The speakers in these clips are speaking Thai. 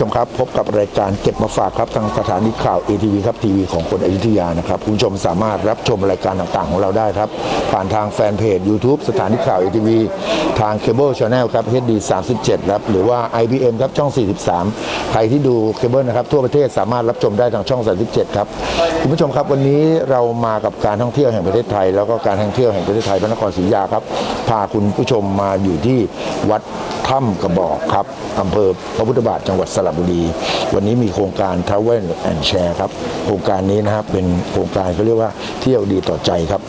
คุณผู้ชมครับ พบกับรายการเก็บมาฝากครับทางสถานีข่าว ATV ครับทีวีของคนอยุธยานะครับคุณผู้ชมสามารถรับชมรายการต่างๆ ของเราได้ครับ ผ่านทางแฟนเพจ YouTube สถานีข่าว ATV ทางเคเบิลช n แนลครับ HD 37ครับหรือว่า IBM ครับช่อง 43 ใครที่ดูเคเบิลนะครับทั่วประเทศสามารถรับชมได้ทางช่อง 37 ครับคุณผู้ชมครับวันนี้เรามากับการท่องเที่ยวแห่งประเทศไทย แล้วก็การท่องเที่ยวแห่งประเทศไทยพระนครศรีอยุธยาครับพาคุณผู้ชมมาอยู่ที่วัดถ้ำกระบอกครับอำเภอพระพุทธบาทจังหวัดสระบุรี วันนี้มีโครงการ Travel and Share ครับ โครงการนี้นะครับเป็นโครงการเขาเรียกว่าเที่ยวดีต่อใจครับ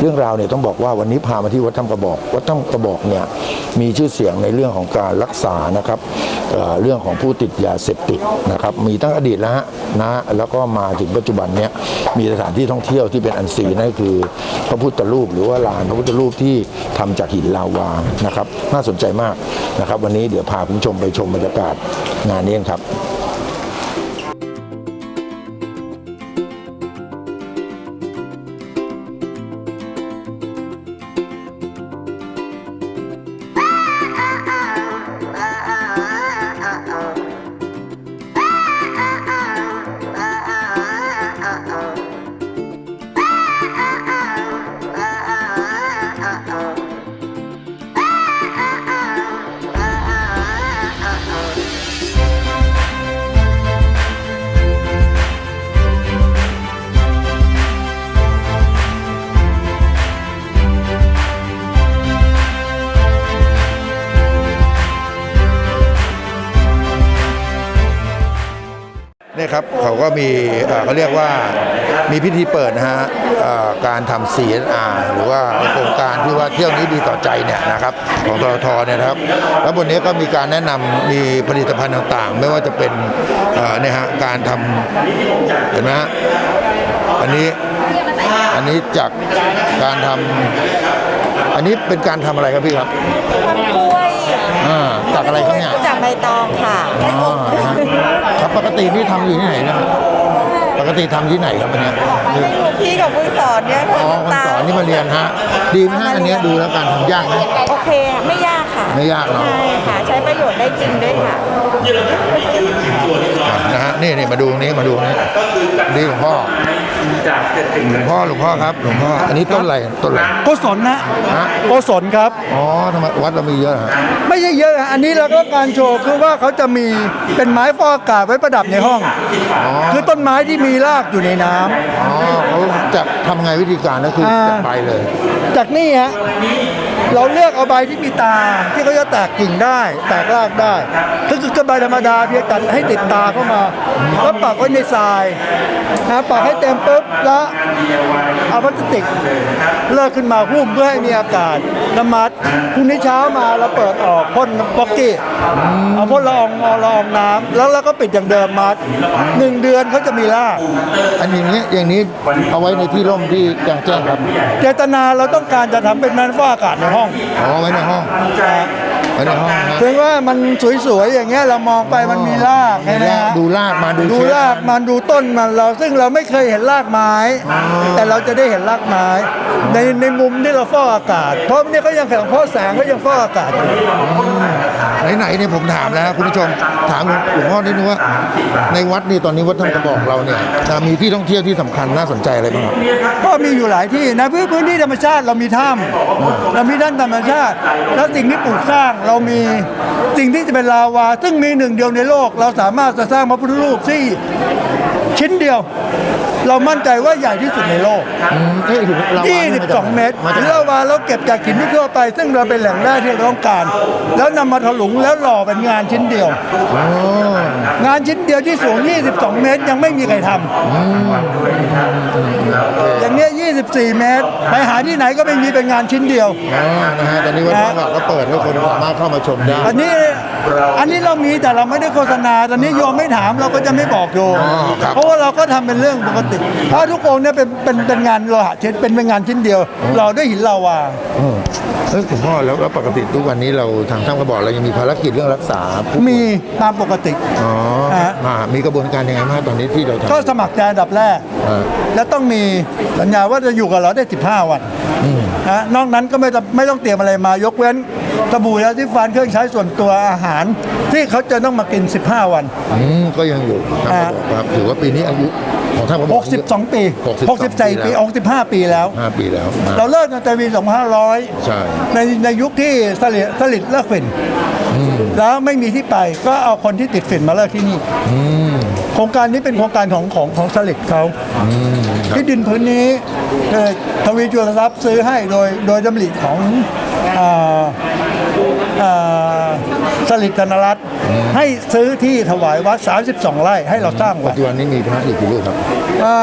เรื่องราวเนี่ยต้องบอกว่าวันนี้พามาที่วัดถ้ำกระบอก วัดถ้ำกระบอกเนี่ยมีชื่อเสียงในเรื่องของการรักษานะครับเเรื่องของผู้ติดยาเสพติดนะครับ มีตั้งอดีตแล้วฮะนะแล้วก็มาถึงปัจจุบันเนี่ยมีสถานที่ท่องเที่ยวที่เป็นอันซีนั่นคือ พระพุทธรูปหรือว่าลานพระพุทธรูปที่ทำจากหินลาวานะครับ น่าสนใจมากนะครับ วันนี้เดี๋ยวพาคุณผู้ชมไปชมบรรยากาศงานนี้ครับ ก็มีเอ่อเขาเรียกว่ามีพิธีเปิดนะฮะเอ่อการทำ CSR หรือว่าโครงการที่ว่าเที่ยวนี้ดีต่อใจเนี่ยนะครับของททเนี่ยนะครับ แล้วบนนี้ก็มีการแนะนำมีผลิตภัณฑ์ต่างๆ ไม่ว่าจะเป็นเอ่อเนี่ยฮะการทำเห็นไหมฮะอันนี้อันนี้จากการทำอันนี้เป็นการทำอะไรครับพี่ครับกล้วยอ่าจากอะไรครับเนี่ย จากใบตองค่ะอ๋อนะฮะครับปกตินี่ทำอยู่ที่ไหนนะครับปกติทำที่ไหนครับอันเนี้ยให้ลูกพี่กับคุณสอนเนี่ยอ๋อคนสอนนี่มาเรียนฮะ ดีไหมฮะอันเนี้ยดูแล้วการทำยากไหมโอเคไม่ยากค่ะไม่ยากเนอะ ใช่ค่ะ ใช้ประโยชน์ได้จริงด้วยค่ะ นะฮะนี่นี่มาดูตรงนี้มาดูตรงนี้นี่หลวงพ่อ หลวงพ่อหลวงพ่อครับหลวงพ่ออันนี้ต้นอะไรต้นอะไรโกศลนะฮะโกศลครับ อ๋อทำไมวัดเรามีเยอะฮะไม่ใช่เยอะอะอันนี้เราก็การโชว์คือว่าเขาจะมีเป็นไม้ฟอกอากาศไว้ประดับในห้องอ๋อคือต้นไม้ที่มีรากอยู่ในน้ำอ๋อเขาจะทำไงวิธีการก็คืออ่าจะไปเลย จากนี่ฮะเราเลือกเอาใบที่มีตาที่เขาจะแตกกิ่งได้ แตกรากได้ก็คือกระใบธรรมดาเพียงตัดให้ติดตาเข้ามาแล้วปักไว้ในทรายนะปักให้เต็มปุ๊บแล้วเอาพลาสติกเลิกขึ้นมาหุ้มเพื่อให้มีอากาศน้ำมัดพรุ่งนี้เช้ามาเราเปิดออกพ่นป๊อกกี้เอาพ่นละอองเอาละอองน้ำแล้วเราก็ปิดอย่างเดิมมัดหนึ่งเดือนเขาจะมีรากอันอย่างนี้อย่างนี้เอาไว้ในที่ร่มที่กลางแจ้งครับ เจตนาเราต้องการจะทำเป็นแมนฟอกอากาศในห้องอ๋อไว้ในห้อง ไว้ในห้องนะ ถึงว่ามันสวยๆอย่างเงี้ยเรามองไปมันมีรากมีใช่ไหมรากฮะดูรากมาดูดูเชื้อรากมันดูต้นมันเราซึ่งเราไม่เคยเห็นรากไม้แต่เราจะได้เห็นรากไม้ ในในมุมที่เราฟอกอากาศ เพราะเนี่ยเขายังแข็งเพราะแสงเขายังฟอกอากาศอยู่ไหนๆเนี่ยผมถามแล้วคุณผู้ชมถามหลวงพ่อนิดนึงว่า ในวัดนี่ตอนนี้วัดธรรมกระบอกเราเนี่ยจะมีที่ท่องเที่ยวที่สำคัญน่าสนใจอะไรบ้างครับ ก็มีอยู่หลายที่นะพื้นพื้นที่ธรรมชาติเรามีถ้ำเรามีด้านธรรมชาติ แล้วสิ่งที่ปลูกสร้างเรามีสิ่งที่จะเป็นลาวา ซึ่งมีหนึ่งเดียวในโลก เราสามารถจะสร้างพระพุทธรูปที่ชิ้นเดียว เรามั่นใจว่าใหญ่ที่สุดในโลก อืมเอ้ยถึงเรา22 เมตรมาจากลาวาเราเก็บจากหินทั่วไป ซึ่งเราเป็นแหล่งแร่ที่เราต้องการ แล้วนำมาถลุงแล้วหล่อเป็นงานชิ้นเดียว อ๋องานชิ้นเดียวที่สูง 22 เมตรยังไม่มีใครทำอย่างเนี้ย24 เมตร ไปหาที่ไหนก็ไม่มีเป็นงานชิ้นเดียวอ๋อนะฮะตอนนี้วัดธรรมกระบอกก็เปิดให้คนสามารถเข้ามาชมได้ อันนี้อันนี้เรามีแต่เราไม่ได้โฆษณา ตอนนี้โยมไม่ถามเราก็จะไม่บอกโยมอ๋อครับ เพราะว่าเราก็ทำเป็นเรื่องปกติถ้าทุกองค์เนี่ยเป็นเป็นเป็นงานโลหะชิ้นเป็นเป็นงานชิ้นเดียว เราด้วยหินลาวา เออเอ้ยคุณพ่อแล้วแล้วปกติทุกวันนี้เราทางท่านกระบอกเรายังมีภารกิจเรื่องรักษาผู้ป่วยมีตามปกติ อ๋อฮะมามีกระบวนการยังไงบ้างตอนนี้ที่เราทำ ก็สมัครใจอันดับแรก อ่า แล้วต้องมีสัญญาว่าจะอยู่กับเราได้ 15 วันนะนอกนั้นก็ไม่ต้องไม่ต้องเตรียมอะไรมายกเว้นสบู่ยาสีฟันเครื่องใช้ส่วนตัวอาหาร ที่เขาจะต้องมากิน 15 วัน อืมก็ยังอยู่ครับอ่าครับถือว่าปีนี้อายุ ของท่านผมบอก62 ปี62 64ปี65 ปีแล้วห้าปีแล้วนะเราเลิกกันแต่ปี2500 ใช่ ในในยุคที่สลิดสลิดเลิกฝิ่นแล้วไม่มีที่ไปก็เอาคนที่ติดฝิ่นมาเลิกที่นี่อืมโครงการนี้เป็นโครงการของของของสลิดเขาอืมครับที่ดินพื้นนี้เอ่อทวีจุลทรัพย์ซื้อให้โดยโดยดำริของอ่าอ่า สลิดธนรัตน์ให้ซื้อที่ถวายวัด 32 ไร่ให้เราสร้างปัวัจดจุบันนี้มีพระอีกกี่รูปครับ อ่า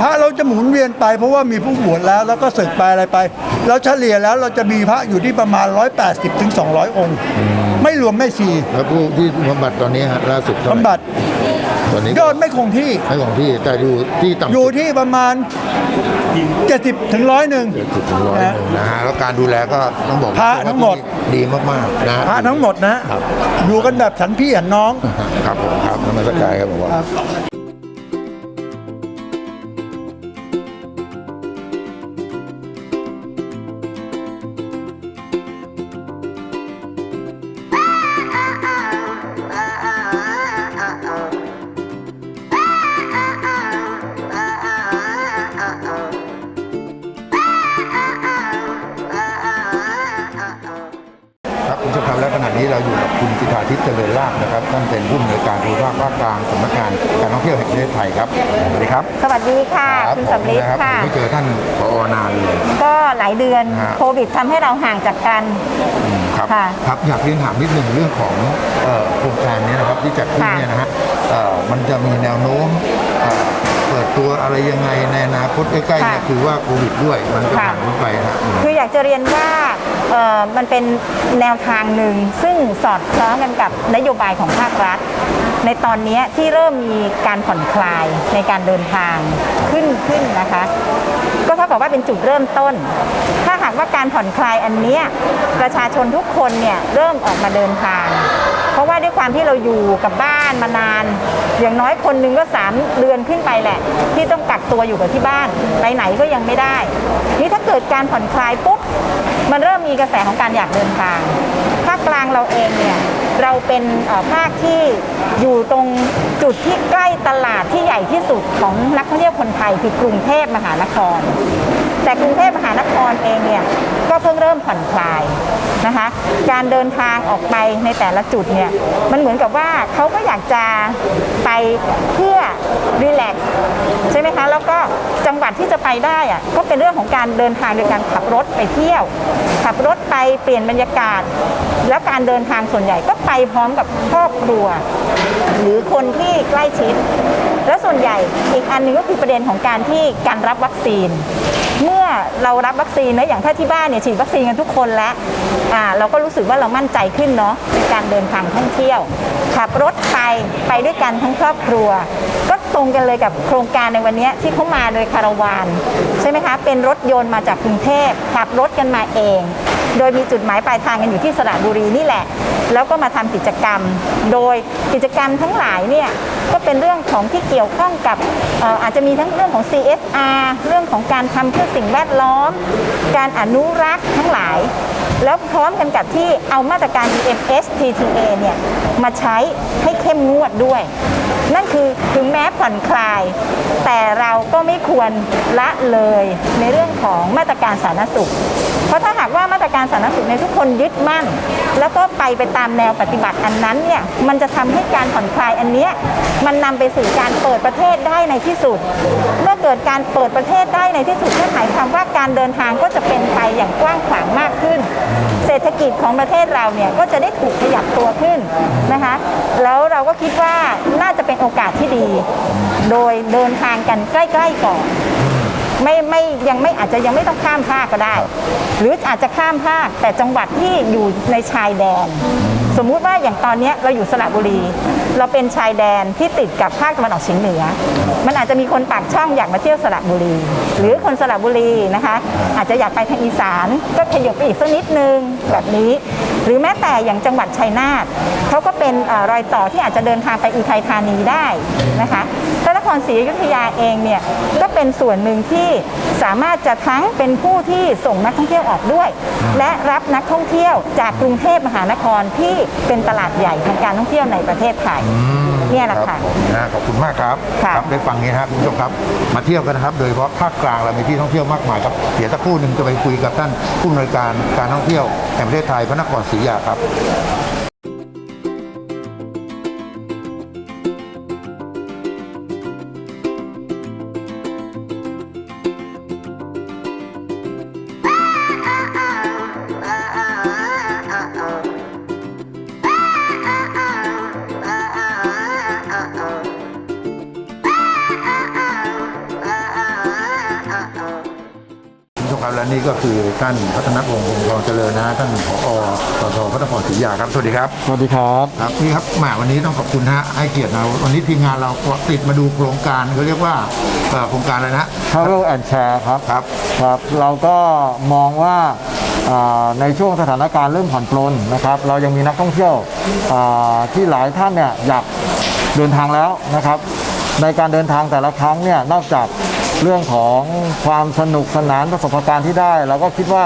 พระเราจะหมุนเวียนไปเพราะว่ามีผู้บวชแล้วแล้วก็ศึกไปอะไรไป เราเฉลี่ยแล้วเราจะมีพระอยู่ที่ประมาณ 180ถึง200 องค์ ไม่รวมแม่ชีแล้วผู้ที่บำบัดตอนนี้ฮะล่าสุดเท่าไหร่บำบัด ตอนนี้ยอดไม่คงที่ไม่ของที่แต่อยู่ที่ต่ำอยู่ที่ประมาณ 70ถึงร้อยหนึ่ง เจ็ดสิบถึงร้อยหนึ่งนะฮะแล้วการดูแลก็ต้องบอกพระทั้งหมด ดีมากๆนะพระทั้งหมดนะอยู่กันแบบฉันพี่ฉันน้อง ครับผมครับนมัสการครับผมว่าครับ ขณะนี้เราอยู่กับคุณสิทธาทิพย์เจริญลาภนะครับท่านเป็นผู้อำนวยการภูมิภาคภาคกลางสำนักงานการท่องเที่ยวแห่งประเทศไทยครับสวัสดีครับสวัสดีค่ะ รับคุณสำลิดผมนะครับค่ะ ผมไม่เจอท่านผอนานเลย ก็หลายเดือนฮะ โควิดทำให้เราห่างจากกัน อืมครับค่ะครับอยากเรียนถามนิดหนึ่งเรื่องของเอ่อโครงการนี้นะครับที่จัดขึ้นค่ะ เนี่ยนะฮะเอ่อมันจะมีแนวโน้มเอ่อเปิ ดตัวอะไรยังไงในอนาคตใกล้ๆเนี่ยคือว่าโควิดด้วยมันจะผ่านพ้นไปนะฮะอืมคืออยากจะเรียนว่าเอ่อมันเป็นแนวทางหนึ่งซึ่งสอดคล้องกันกับนโยบายของภาครัฐ ในตอนนี้ที่เริ่มมีการผ่อนคลายในการเดินทางขึ้นขึ้นนะคะ ก็เท่ากับว่าเป็นจุดเริ่มต้น ถ้าหากว่าการผ่อนคลายอันเนี้ยประชาชนทุกคนเนี่ยเริ่มออกมาเดินทาง เพราะว่าด้วยความที่เราอยู่กับบ้านมานาน อย่างน้อยคนนึงก็สามเดือนขึ้นไปแหละ ที่ต้องกักตัวอยู่กับที่บ้าน ไปไหนก็ยังไม่ได้ นี่ถ้าเกิดการผ่อนคลายปุ๊บมันเริ่มมีกระแสของการอยากเดินทางภาคกลางเราเองเนี่ยเราเป็นภาคที่อยู่ตรงจุดที่ใกล้ตลาดที่ใหญ่ที่สุดของนักท่องเที่ยวคนไทยคือกรุงเทพมหานคร แต่กรุงเทพมหานครเองเนี่ยก็เพิ่งเริ่มผ่อนคลายนะคะการเดินทางออกไปในแต่ละจุดเนี่ยมันเหมือนกับว่าเขาก็อยากจะไปเพื่อรีแลกซ์ใช่ไหมคะแล้วก็จังหวัดที่จะไปได้อะก็เป็นเรื่องของการเดินทางโดยการขับรถไปเที่ยว ขับรถไปเปลี่ยนบรรยากาศ แล้วการเดินทางส่วนใหญ่ก็ไปพร้อมกับครอบครัว หรือคนที่ใกล้ชิด และส่วนใหญ่อีกอันหนึงก็คือประเด็นของการที่การรับวัคซีน เมื่อเรารับวัคซีนนะอย่างถ้าที่บ้านเนี่ยฉีดวัคซีนกันทุกคนแล้วอ่าเราก็รู้สึกว่าเรามั่นใจขึ้นเนาะในการเดินทางท่องเที่ยว ขับรถไปไปด้วยกันทั้งครอบครัว ก็ตรงกันเลยกับโครงการในวันนี้ที่เขามาโดยคาราวานใช่ไหมคะเป็นรถยนต์มาจากกรุงเทพขับรถกันมาเอง โดยมีจุดหมายปลายทางกันอยู่ที่สระบุรีนี่แหละ แล้วก็มาทำกิจกรรม โดยกิจกรรมทั้งหลายเนี่ยก็เป็นเรื่องของที่เกี่ยวข้องกับเอ่ออาจจะมีทั้งเรื่องของ CSR เรื่องของการทำเพื่อสิ่งแวดล้อม การอนุรักษ์ทั้งหลาย แล้วพร้อมกันกับที่เอามาตรการ EMSTTA เนี่ยมาใช้ให้เข้มงวดด้วย นั่นคือถึงแม้ผ่อนคลาย แต่เราก็ไม่ควรละเลยในเรื่องของมาตรการสาธารณสุข เพราะถ้าหากว่ามาตรการสาธารณสุขในทุกคนยึดมั่น แล้วก็ไปไปตามแนวปฏิบัติอันนั้นเนี่ยมันจะทำให้การผ่อนคลายอันเนี้ยมันนำไปสู่การเปิดประเทศได้ในที่สุด เมื่อเกิดการเปิดประเทศได้ในที่สุดนั่นหมายความว่าการเดินทางก็จะเป็นไปอย่างกว้างขวาง ฐกิจของประเทศเราเนี่ยก็จะได้ถูกขยับตัวขึ้นนะคะ แล้วเราก็คิดว่าน่าจะเป็นโอกาสที่ดี โดยเดินทางกันใกล้ๆก่อนไม่ไม่ยังไม่อาจจะยังไม่ต้องข้ามภาคก็ได้ หรืออาจจะข้ามภาคแต่จังหวัดที่อยู่ในชายแดน สมมุติว่าอย่างตอนนี้เราอยู่สระบุรี เราเป็นชายแดนที่ติดกับภาคตะวันออกเฉียงเหนือ มันอาจจะมีคนปากช่องอยากมาเที่ยวสระบุรี หรือคนสระบุรีนะคะ อาจจะอยากไปทางอีสานก็ขยับไปอีกสักนิดนึงแบบนี้ หรือแม้แต่อย่างจังหวัดชัยนาทเขาก็เป็นอรอยต่อที่อาจจะเดินทางไปอุทัยธานีได้นะคะ ครศรีอยุธยาเองเนี่ยก็เป็นส่วนหนึ่งที่สามารถจะทั้งเป็นผู้ที่ส่งนักท่องเที่ยวออกด้วย และรับนักท่องเที่ยวจากกรุงเทพมหานครที่เป็นตลาดใหญ่ทางการท่องเที่ยวในประเทศไทยเนี่ยแหละรับค่ะนะขอบคุณมากครับค่ะครับได้ฟังนี้นะครับคุณผู้ชมครับ มาเที่ยวกันนะครับ โดยเฉพาะภาคกลางเรามีที่ท่องเที่ยวมากมายครับเดี๋ยวสักครู่หนึ่งจะไปคุยกับท่านผู้อำนวยการการท่องเที่ยวแห่งประเทศไทยพระนครศรีอยุธยาครับ ก็คือท่านพัฒนพงศ์พงศ์ทองเจริญนะท่านผอสทพระนครศรีอยุธยาครับสวัสดีครับสวัสดีครับครับพี่ครับแหมวันนี้ต้องขอบคุณฮะให้เกียรติเราวันนี้ทีมงานเราติดมาดูโครงการเขาเรียกว่าเอ่อโครงการอะไรนะ Travel and Share ครับครับครับ เราก็มองว่าอ่าในช่วงสถานการณ์เริ่มผ่อนปลนนะครับ เรายังมีนักท่องเที่ยวอ่าที่หลายท่านเนี่ยอยากเดินทางแล้วนะครับ ในการเดินทางแต่ละครั้งเนี่ยนอกจาก เรื่องของความสนุกสนานประสบการณ์ที่ได้เราก็คิดว่า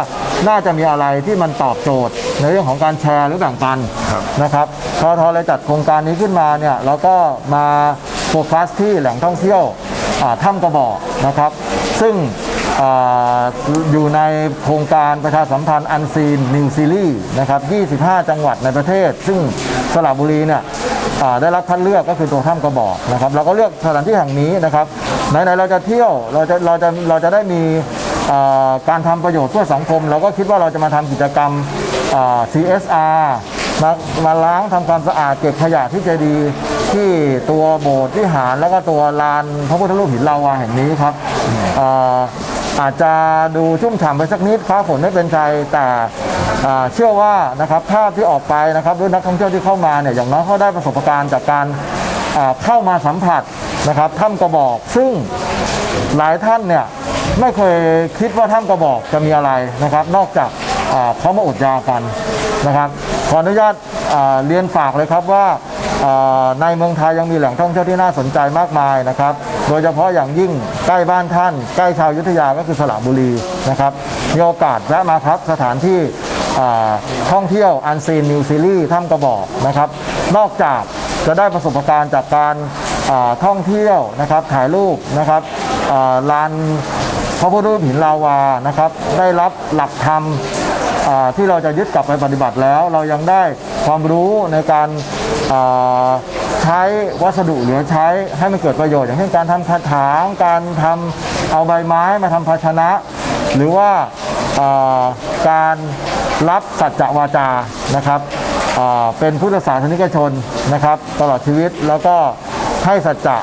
น่าจะมีอะไรที่มันตอบโจทย์ ในเรื่องของการแชร์หรือแบ่งปันครับนะครับทอทอเลยจัดโครงการนี้ขึ้นมาเนี่ยเราก็มาโฟกัสที่แหล่งท่องเที่ยวอ่าถ้ำกระบอกนะครับ ซึ่งอ่าอยู่ในโครงการประชาสัมพันธ์อันซีนนิวซีรีส์นะครับ 25 จังหวัดในประเทศ ซึ่งสระบุรีเนี่ยอ่า ได้รับคัดเลือกก็คือตัวถ้ำกระบอกนะครับ เราก็เลือกสถานที่แห่งนี้นะครับไหนๆเราจะเที่ยวเราจะเราจะเราจะได้มีการทำประโยชน์เพื่อสังคม เราก็คิดว่าเราจะมาทำกิจกรรม CSR มามาล้างทำความสะอาดเก็บขยะที่เจดีย์ที่ตัวโบสถ์ที่หารแล้วก็ตัวลานพระพุทธรูปหินลาวาแห่งนี้ครับ อาจจะดูชุ่มฉ่ำไปสักนิดฟ้าฝนไม่เป็นใจแต่เชื่อว่านะครับภาพที่ออกไปนะครับด้วยนักท่องเที่ยวที่เข้ามาเนี่ยอย่างน้อยเขาได้ประสบการณ์จากการเข้ามาสัมผัสนะครับถ้ำกระบอกซึ่งหลายท่านเนี่ยไม่เคยคิดว่าถ้ำกระบอกจะมีอะไรนะครับ นอกจากอ่าเขามาอดยากันนะครับขออนุญาตเรียนฝากเลยครับว่า ในเมืองไทยยังมีแหล่งท่องเที่ยวที่น่าสนใจมากมายนะครับ โดยเฉพาะอย่างยิ่งใกล้บ้านท่าน ใกล้ชาวยุทธยาก็คือสระบุรีนะครับมีโอกาสแวะมาครับสถานที่ท่องเที่ยวอันซีนนิวซีรีส์ถ้ำกระบอกนะครับ นอกจากจะได้ประสบการณ์จากการท่องเที่ยวนะครับถ่ายรูปนะครับลานพระพุทธรูปหินลาวานะครับ ได้รับหลักธรรมที่เราจะยึดกลับไปปฏิบัติแล้ว เรายังได้ ความรู้ในการอ่าใช้วัสดุเหลือใช้ให้มันเกิดประโยชน์ อย่างเช่นการทำกระถางการทำเอาใบไม้มาทำภาชนะ หรือว่าอ่าการรับสัจจวาจานะครับอ่าเป็นพุทธศาสนิกชนนะครับ ตลอดชีวิตแล้วก็ให้สัจจะ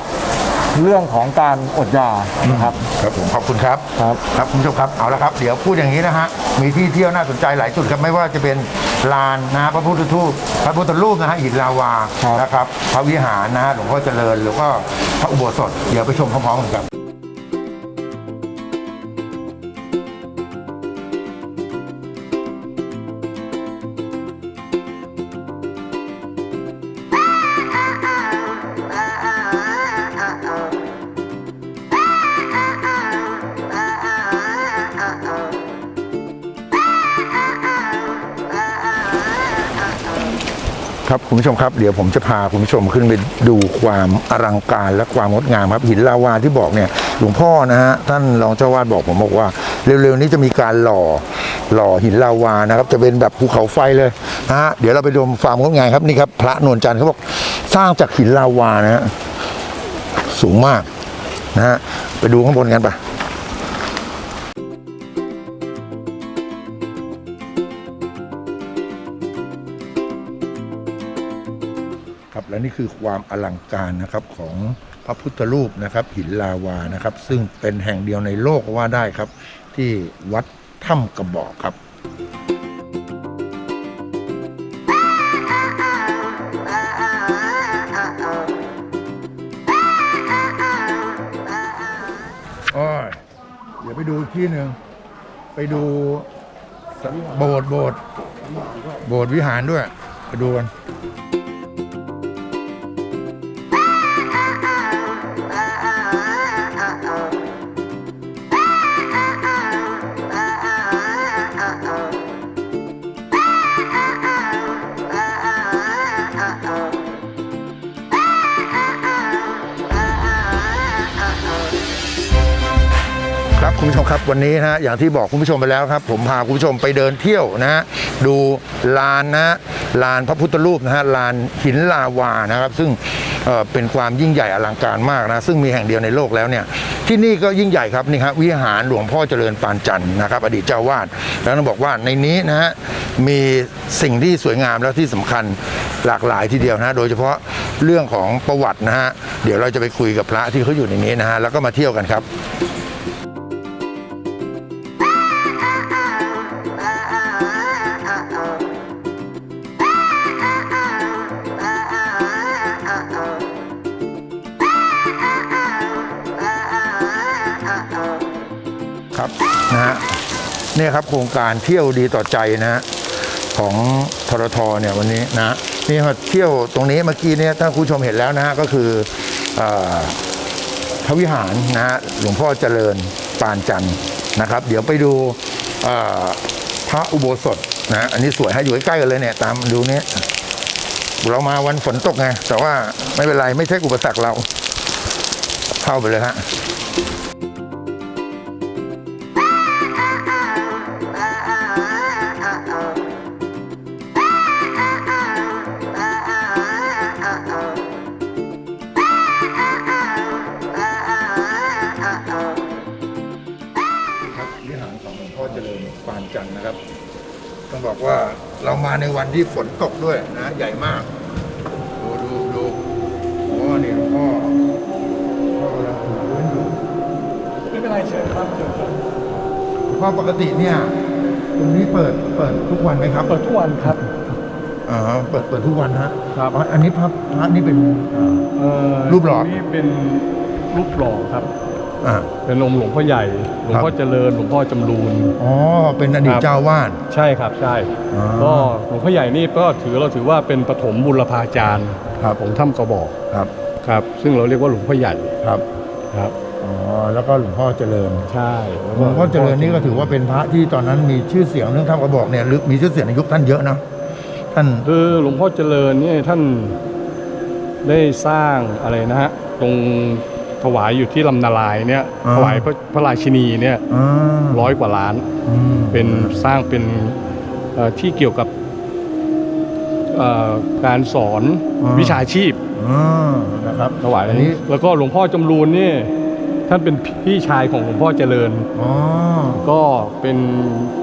เรื่องของการอดอยานะครับ ครับผมขอบคุณครับ ครับครับคุณผู้ชมครับเอาละครับ เดี๋ยวพูดอย่างนี้นะฮะ มีที่เที่ยวน่าสนใจหลายจุดครับไม่ว่าจะเป็นลานนะฮะพระพุทธรูปพระพุทธรูปนะฮะหินลาวาครับนะครับพระวิหารนะฮะหลวงพ่อเจริญหรือว่าพระอุโบสถ เดี๋ยวไปชมพร้อมๆกันครับ ครับคุณผู้ชมครับเดี๋ยวผมจะพาคุณผู้ชมขึ้นไปดูความอลังการและความงดงามครับหินลาวาที่บอกเนี่ยหลวงพ่อนะฮะท่านรองเจ้าวาดบอกผมบอกว่าเร็วๆนี้จะมีการหล่อหล่อหินลาวานะครับจะเป็นแบบภูเขาไฟเลยนะฮะเดี๋ยวเราไปดูความงดงามครับนี่ครับพระนวลจันทร์เขาบอกสร้างจากหินลาวานะฮะสูงมากนะฮะไปดูข้างบนกันปะ คือความอลังการนะครับของพระพุทธรูปนะครับหินลาวานะครับ ซึ่งเป็นแห่งเดียวในโลกว่าได้ครับ ที่วัดถ้ำกระบอกครับโอ้ยเดี๋ยวไปดูอีกที่หนึ่งไปดูโบสถ์โบสถ์โบสถ์วิหารด้วยไปดูกัน คุณผู้ชมครับวันนี้นะฮะอย่างที่บอกคุณผู้ชมไปแล้วครับ ผมพาคุณผู้ชมไปเดินเที่ยวนะฮะดูลานนะฮะลานพระพุทธรูปนะฮะลานหินลาวานะครับ ซึ่งเอ่อเป็นความยิ่งใหญ่อลังการมากนะซึ่งมีแห่งเดียวในโลกแล้วเนี่ยที่นี่ก็ยิ่งใหญ่ครับนี่ครับวิหารหลวงพ่อเจริญปานจันทร์นะครับ อดีตเจ้าวาดแล้วต้องบอกว่าในนี้นะฮะมีสิ่งที่สวยงามแล้วที่สำคัญหลากหลายทีเดียวนะโดยเฉพาะเรื่องของประวัตินะฮะเดี๋ยวเราจะไปคุยกับพระที่เขาอยู่ในนี้นะฮะแล้วก็มาเที่ยวกันครับ เนี่ยครับโครงการเที่ยวดีต่อใจนะฮะของทรทเนี่ยวันนี้นะนี่มาเที่ยวตรงนี้เมื่อกี้เนี่ยถ้าคุณผู้ชมเห็นแล้วนะฮะก็คืออพระวิหารนะฮะหลวงพ่อเจริญปานจันทร์นะครับ เดี๋ยวไปดูพระอุโบสถนะอันนี้สวยฮะอยู่ใกล้ๆกันเลยเนี่ยตามดูเนี้เรามาวันฝนตกไงแต่ว่าไม่เป็นไรไม่ใช่อุปสรรคเรา เข้าไปเลยฮะ บอกว่าเรามาในวันที่ฝนตกด้วยนะ ใหญ่มาก ดูดูดูโอ้นี่หลวงพ่อหลวงพ่อกำลังถูพื้นอยู่ไม่เป็นไรเฉยครับเชิญครับหลวงพ่อปกติเนี่ยตรงนี้เปิดเปิดทุกวันไหมครับเปิดทุกวันครับอ๋อเปิดเปิดทุกวันฮะครับอ๋ออันนี้พระพระนี่เป็นอ่าเอ่อรูปหล่อนี่เป็นรูปหล่อครับ อ่า เป็นองค์หลวงพ่อใหญ่ หลวงพ่อเจริญ หลวงพ่อจำรูน อ๋อ เป็นอดีตครับเจ้าวาด ใช่ครับใช่อ๋อก็หลวงพ่อใหญ่นี่ก็ถือเราถือว่าเป็นปฐมบุรพาจารย์ครับ ของถ้ำกระบอกครับ ครับ ซึ่งเราเรียกว่าหลวงพ่อใหญ่ครับ ครับ อ๋อ แล้วก็หลวงพ่อเจริญ ใช่แวหลวงพ่อเจริญนี่ก็ถือว่าเป็นพระที่ตอนนั้นมีชื่อเสียงเรื่องท่ากระบอกเนี่ยหรือมีชื่อเสียงในยุคท่านเยอะนะ ท่าน คือหลวงพ่อเจริญเนี่ยท่านได้สร้างอะไรนะฮะตรง ถวายอยู่ที่ลำนาลายเนี่ยถวายพระพระราชินีเนี่ยอ่าร้อยกว่าล้านอืมเป็นสร้างเป็นเอ่อที่เกี่ยวกับเอ่อการสอนวิชาชีพ อ่านะครับถวายอันนี้ แล้วก็หลวงพ่อจำรูนนี่ท่านเป็นพี่ชายของหลวงพ่อเจริญ อ๋อ ก็เป็น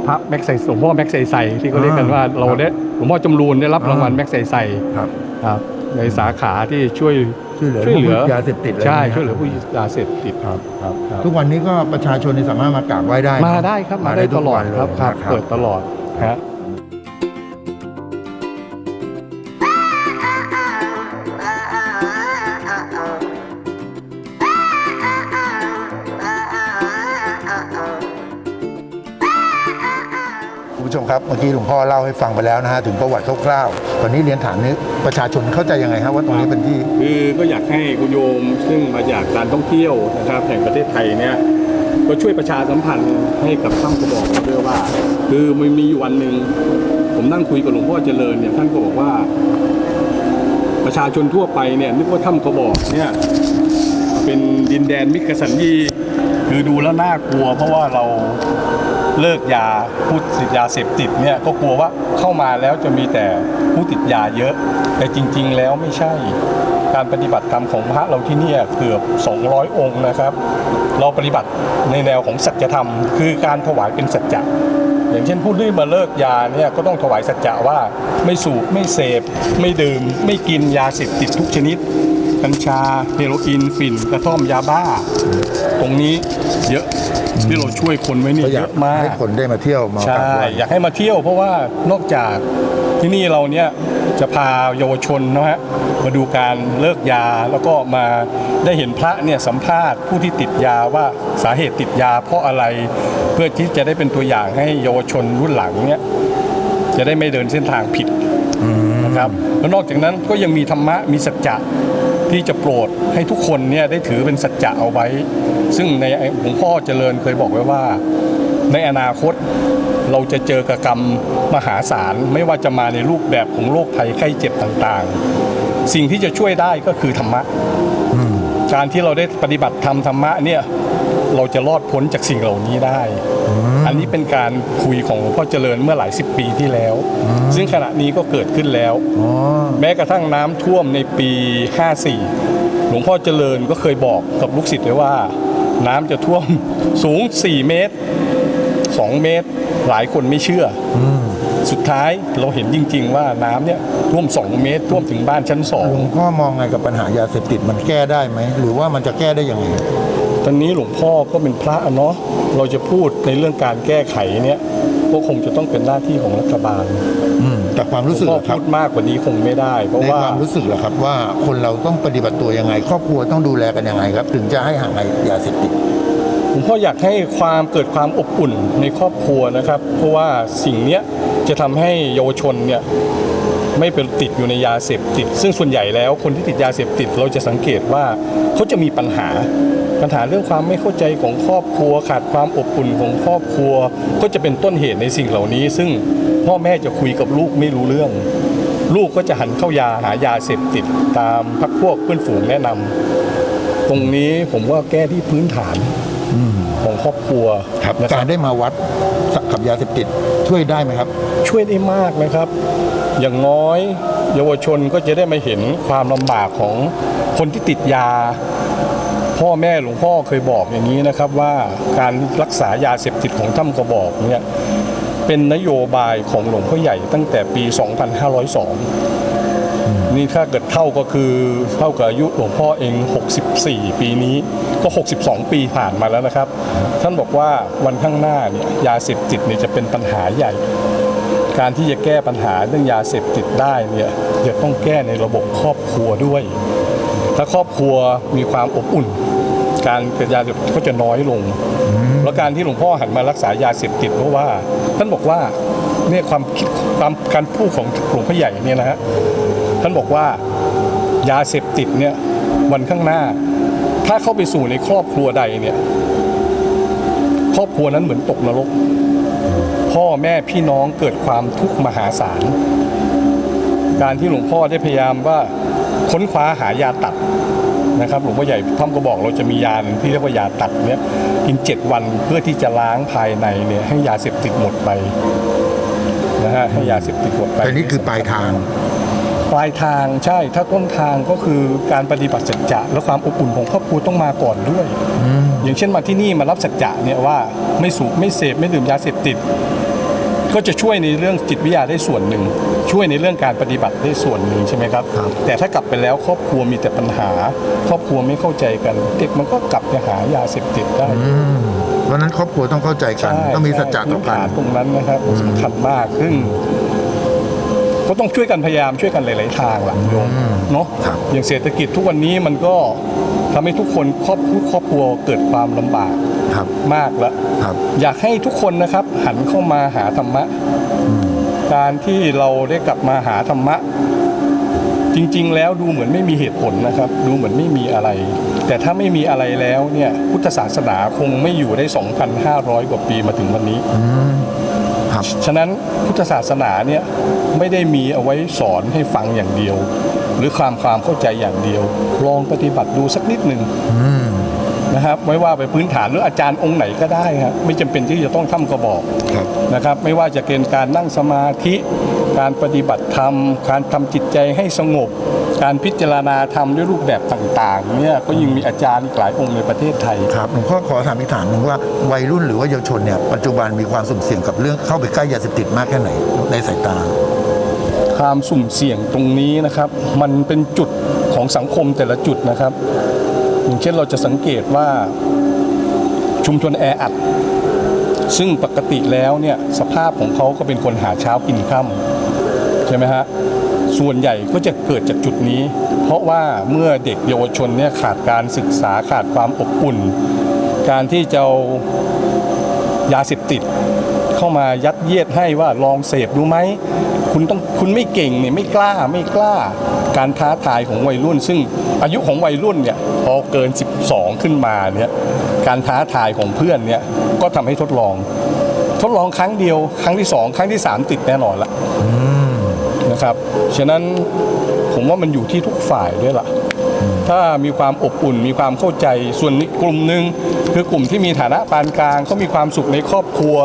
พระแม็กไซหลวงพ่อแม็กไซไซที่เขาเรียกกันว่าอ่าเราได้หลวงพ่อจำรูนได้รับอ่ารางวัลแม็กไซไซครับ ครับ ในสาขาที่ช่วยช่วยเหลือช่วยเหลือผู้ยาเสพติดอะไรใช่นี่ช่วยเหลือผู้ยาเสพติดครับครับครับทุกวันนี้ก็ประชาชนนี่สามารถมากราบไหว้ได้นะมาได้ครับมาได้ตลอดทุกวันครับเลยครับนะเปิดตลอดฮะ ผู้ชมครับเมื่อกี้หลวงพ่อเล่าให้ฟังไปแล้วนะฮะถึงประวัติคร่าวๆตอนนี้เรียนถามนี้ประชาชนเข้าใจยังไงครับว่าตรงนี้เป็นที่ คือก็อยากให้คุณโยมซึ่งมาจากการท่องเที่ยวนะครับแห่งประเทศไทยเนี่ยก็ช่วยประชาสัมพันธ์ให้กับถ้ำกระบอกเด้วยว่า คือมันมีอยู่วันหนึ่งผมนั่งคุยกับหลวงพ่อเจริญเนี่ยท่านก็บอกว่า ประชาชนทั่วไปเนี่ยนึกว่าถ้ำกระบอกเนี่ยเป็นดินแดนมิกสันยีคือดูแล้วน่ากลัว เพราะว่าเรา เลิกยาผู้ติดยาเสพติดเนี่ยก็กลัวว่าเข้ามาแล้วจะมีแต่ผู้ติดยาเยอะ แต่จริง ๆ แล้วไม่ใช่ การปฏิบัติธรรมของพระเราที่นี่เกือบ 200 องค์นะครับ เราปฏิบัติในแนวของสัจธรรม คือการถวายเป็นสัจจะอย่างเช่นผู้ที่มาเลิกยาเนี่ยก็ต้องถวายสัจจะว่าไม่สูบไม่เสพ ไม่ดื่ม ไม่กินยาเสพติดทุกชนิดกัญชาเฮโรอีนฝิ่นกระท่อมยาบ้า ตรงนี้เยอะที่เราช่วยคนไว้นี่ก็อเยยากอะมาก ให้คนได้มาเที่ยวมากราบใช่ไหว้อยากให้มาเที่ยวเพราะว่านอกจากที่นี่เราเนี่ยจะพาเยาวชนนะฮะมาดูการเลิกยาแล้วก็มาได้เห็นพระเนี่ยสัมภาษณ์ผู้ที่ติดยาว่าสาเหตุติดยาเพราะอะไรเพื่อที่จะได้เป็นตัวอย่างให้เยาวชนรุ่นหลังเนี่ยจะได้ไม่เดินเส้นทางผิดนะครับแล้วนอกจากนั้นก็ยังมีธรรมะมีสัจจะ ที่จะโปรดให้ทุกคนเนี่ยได้ถือเป็นสัจจะเอาไว้ ซึ่งในหลวงพ่อเจริญเคยบอกไว้ว่า ในอนาคตเราจะเจอกับกรรมมหาศาลไม่ว่าจะมาในรูปแบบของโรคภัยไข้เจ็บต่างๆ สิ่งที่จะช่วยได้ก็คือธรรมะการที่เราได้ปฏิบัติธรรมธรรมะเนี่ยเราจะรอดพ้นจากสิ่งเหล่านี้ได้อั นนี้เป็นการคุยของหลวงพ่อเจริญเมื่อหลายสิบปีที่แล้ว ซึ่งขณะนี้ก็เกิดขึ้นแล้วอ๋อแม้กระทั่งน้ำท่วมในปี 54 หลวงพ่อเจริญก็เคยบอกกับลูกศิษย์ไว้ว่า น้ำจะท่วม สูง 4 เมตร 2 เมตร หลายคนไม่เชื่ออสุดท้ายเราเห็นจริง ๆ ว่าน้ำเนี่ยท่วม 2 เมตร ท่วมถึงบ้านชั้นสอง หลวงพ่อมองไงกับปัญหายาเสพติดมันแก้ได้ไหม หรือว่ามันจะแก้ได้ยังไง ตอนนี้หลวงพ่อก็เป็นพระอะเนาะเราจะพูดในเรื่องการแก้ไขเนี่ยก็คงจะต้องเป็นหน้าที่ของรัฐบาลอืมแต่ความรู้สึกหลวงเหรพ่ออครับพูดมากกว่านี้คงไม่ได้ เพราะในว่าความรู้สึกเหรอครับว่าคนเราต้องปฏิบัติตัวยังไง ครอบครัวต้องดูแลกันยังไงครับ ถึงจะให้ห่างไกลยาเสพติด หลวงพ่ออยากให้ความเกิดความอบอุ่นในครอบครัวนะครับ เพราะว่าสิ่งเนี้ยจะทำให้เยาวชนเนี่ยไม่เป็นติดอยู่ในยาเสพติด ซึ่งส่วนใหญ่แล้วคนที่ติดยาเสพติดเราจะสังเกตว่าเขาจะมีปัญหา ปัญหาเรื่องความไม่เข้าใจของครอบครัวขาดความอบอุ่นของครอบครัว ก็จะเป็นต้นเหตุในสิ่งเหล่านี้ ซึ่งพ่อแม่จะคุยกับลูกไม่รู้เรื่อง ลูกก็จะหันเข้ายาหายาเสพติดตามพักพวกเพื่อนฝูงแนะนำตรงนี้ผมว่าแก้ที่พื้นฐานของครอบครัวครับนะคการัรบได้มาวัดกับยาเสพติดช่วยได้ไหมครับ ช่วยได้มากนะครับ อย่างน้อย เยาวชนก็จะได้มาเห็นความลำบากของคนที่ติดยา พ่อแม่หลวงพ่อเคยบอกอย่างนี้นะครับว่าการรักษายาเสพติดของถ้ำกระบอกเนี่ยเป็นนโยบายของหลวงพ่อใหญ่ตั้งแต่ปี 2502 นี่ถ้าเกิดเท่าก็คือเท่ากับอายุหลวงพ่อเอง 64 ปีนี้ก็ 62 ปีผ่านมาแล้วนะครับ ท่านบอกว่าวันข้างหน้าเนี่ยยาเสพติดเนี่ยจะเป็นปัญหาใหญ่ การที่จะแก้ปัญหาเรื่องยาเสพติดได้เนี่ยจะต้องแก้ในระบบครอบครัวด้วย ถ้าครอบครัวมีความอบอุ่น การเกิดยาเสพติดก็จะน้อยลง แล้วการที่หลวงพ่อหันมารักษายาเสพติดเพราะว่าท่านบอกว่าเนี่ยความคิดความการพูดของหลวงพ่อใหญ่เนี่ยนะฮะท่านบอกว่ายาเสพติดเนี่ยวันข้างหน้า ถ้าเข้าไปสู่ในครอบครัวใดเนี่ยครอบครัวนั้นเหมือนตกนรก พ่อแม่พี่น้องเกิดความทุกข์มหาศาล การที่หลวงพ่อได้พยายามว่า ค้นคว้าหายาตัดนะครับหลวงพ่อใหญ่ท่านก็บอกเราจะมียาหนึ่งที่เรียกว่ายาตัดเนี่ยกิน 7 วันเพื่อที่จะล้างภายในเนี่ยให้ยาเสพติดหมดไปนะฮะให้ยาเสพติดหมดไปแต่นี่คือปลายทาง ปลายทางใช่ ถ้าต้นทางก็คือการปฏิบัติสัจจะและความอบอุ่นของครอบครัวต้องมาก่อนด้วย อย่างเช่นมาที่นี่มารับสัจจะเนี่ยว่าไม่สูบไม่เสพไม่ดื่มยาเสพติด ก็จะช่วยในเรื่องจิตวิทยาได้ส่วนหนึ่ง ช่วยในเรื่องการปฏิบัติได้ส่วนหนึ่งใช่ไหมครับครับ แต่ถ้ากลับไปแล้วครอบครัวมีแต่ปัญหา ครอบครัวไม่เข้าใจกัน เด็กมันก็กลับไปหายาเสพติดได้ อืมเพราะฉะนั้นครอบครัวต้องเข้าใจกัน ใช่ต้องมีสัจจะต่อกันพื้ฐานตรงนั้นนะครับสำคัญมากซึ่ง ก็ต้องช่วยกันพยายามช่วยกันหลาย ๆ ทางหลังโยมเนาะครับอย่างเศรษฐกิจทุกวันนี้มันก็ทำให้ทุกคนครอบครัวครอบครัวเกิดความลำบากครับมากแล้วครับอยากให้ทุกคนนะครับ หันเข้ามาหาธรรมะ การที่เราได้กลับมาหาธรรมะ จริง ๆ แล้วดูเหมือนไม่มีเหตุผลนะครับ ดูเหมือนไม่มีอะไร แต่ถ้าไม่มีอะไรแล้วเนี่ยพุทธศาสนาคงไม่อยู่ได้ 2,500 กว่าปีมาถึงวันนี้ครับ ฉะนั้นพุทธศาสนาเนี่ยไม่ได้มีเอาไว้สอนให้ฟังอย่างเดียว หรือความความเข้าใจอย่างเดียว ลองปฏิบัติดูสักนิดหนึ่งนะครับไม่ว่าไปพื้นฐานหรืออาจารย์องค์ไหนก็ได้ครับไม่จำเป็นที่จะต้องทำกระบอกครับนะครับ ไม่ว่าจะเป็นการนั่งสมาธิ การปฏิบัติธรรม การทำจิตใจให้สงบ การพิจารณาธรรมด้วยรูปแบบต่างๆเนี่ยก็ยังมีอาจารย์อีกหลายองค์ในประเทศไทย ครับหลวงพ่อขอถามอีกถามหนึ่งว่าวัยรุ่นหรือว่าเยาวชนเนี่ยปัจจุบันมีความสุ่มเสี่ยงกับเรื่องเข้าไปใกล้ยาเสพติดมากแค่ไหนในสายตา ความสุ่มเสี่ยงตรงนี้นะครับ มันเป็นจุดของสังคมแต่ละจุดนะครับ อย่างเช่นเราจะสังเกตว่าชุมชนแออัดซึ่งปกติแล้วเนี่ยสภาพของเขาก็เป็นคนหาเช้ากินค่ำ ใช่ไหมฮะส่วนใหญ่ก็จะเกิดจากจุดนี้ เพราะว่าเมื่อเด็กเยาวชนเนี่ยขาดการศึกษาขาดความอบอุ่น การที่จะยาเสพติด เข้ามายัดเยียดให้ว่าลองเสพดูไหมคุณต้องคุณไม่เก่งเนี่ยไม่กล้าไม่กล้า การท้าทายของวัยรุ่น ซึ่งอายุของวัยรุ่นเนี่ยพอเกิน 12 ขึ้นมาเนี่ยการท้าทายของเพื่อนเนี่ยก็ทำให้ทดลอง ทดลองครั้งเดียว ครั้งที่สองครั้งที่สามติดแน่นอนละ นะครับฉะนั้นผมว่ามันอยู่ที่ทุกฝ่ายด้วยล่ะ ถ้ามีความอบอุ่นมีความเข้าใจส่วนอีกกลุ่มหนึ่งคือกลุ่มที่มีฐานะปานกลางเขามีความสุขในครอบครัว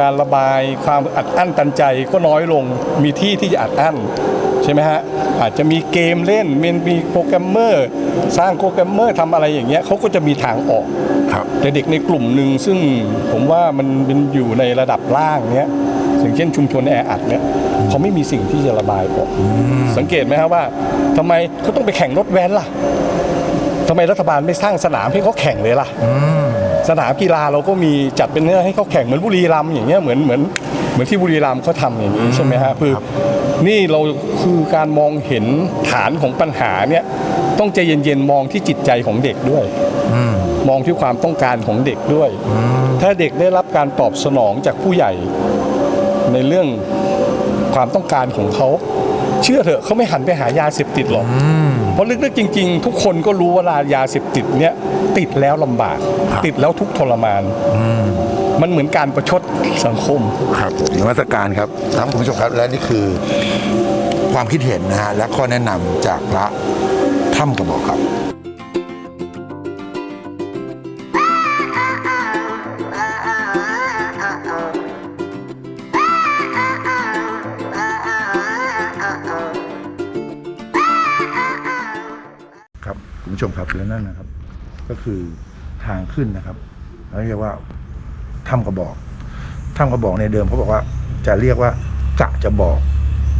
การระบายความอัดอั้นตันใจก็น้อยลงมีที่ที่จะอัดอั้นใช่ไหมฮะอาจจะมีเกมเล่นมีมีโปรแกรมเมอร์ สร้างโปรแกรมเมอร์ทำอะไรอย่างเงี้ยเขาก็จะมีทางออกครับแต่เด็กในกลุ่มหนึ่งซึ่งผมว่ามันเป็นอยู่ในระดับล่างเนี้ย อย่างเช่นชุมชนแออัดเนี้ยเขาไม่มีสิ่งที่จะระบายออก สังเกตไหมครับว่าทำไมเขาต้องไปแข่งรถแว้นล่ะทำไมรัฐบาลไม่สร้างสนามให้เขาแข่งเลยล่ะสนามกีฬาเราก็มีจัดเป็นเนื้อให้เขาแข่งเหมือนบุรีรัมย์อย่างเงี้ยเหมือนเหมือนเหมือนที่บุรีรัมย์เขาทำอย่างนี้ใช่ไหมฮะคือนี่เราคือการมองเห็นฐานของปัญหาเนี่ยต้องใจเย็นๆมองที่จิตใจของเด็กด้วยมองที่ความต้องการของเด็กด้วย ถ้าเด็กได้รับการตอบสนองจากผู้ใหญ่ ในเรื่องความต้องการของเขา เชื่อเถอะเขาไม่หันไปหายาเสพติดหรอกเพราะลึกๆจริง ๆ ทุกคนก็รู้ว่ายาเสพติดเนี่ยติดแล้วลำบาก ติดแล้วทุกข์ทรมานมันเหมือนการประชดสังคม ครับผมนมัสการครับครับคุณผู้ชมครับและนี่คือความคิดเห็นนะฮะและข้อแนะนำจากพระถ้ำกระบอกครับ ชมครับและนั่นนะครับ ก็คือทางขึ้นนะครับเราเรียกว่าถ้ำกระบอกถ้ำกระบอกในเดิมเขาบอกว่าจะเรียกว่ากะจะบอก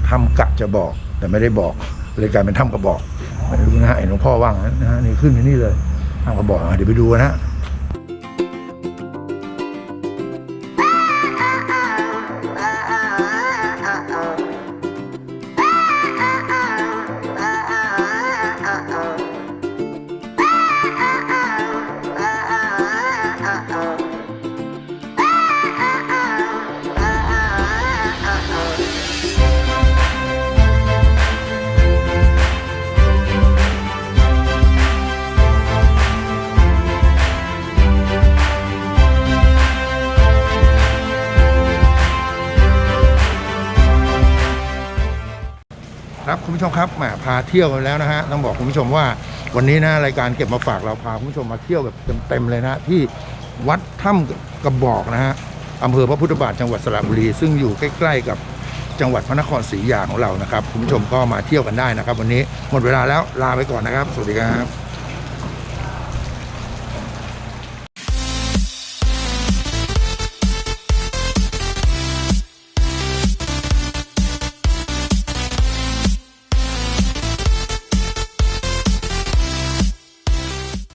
ถ้ำกะจะบอก แต่ไม่ได้บอกเลยกลายเป็นถ้ำกระบอกไม่รู้นะฮะเห็นหลวงพ่อว่างนะฮะนี่ขึ้นที่นี่เลยถ้ำกระบอกเดี๋ยวไปดูนะ ผู้ชมครับแหมพาเที่ยวกันแล้วนะฮะต้องบอกคุณผู้ชมว่าวันนี้นะรายการเก็บมาฝากเราพาคุณผู้ชมมาเที่ยวแบบเต็มๆเลยนะที่วัดถ้ำกระบอกนะฮะอำเภอพระพุทธบาทจังหวัดสระบุรี ซึ่งอยู่ใกล้ๆกับจังหวัดพระนครศรีอยุธยาของเรานะครับคุณผู้ชมก็มาเที่ยวกันได้นะครับ วันนี้หมดเวลาแล้วลาไปก่อนนะครับ สวัสดีครับ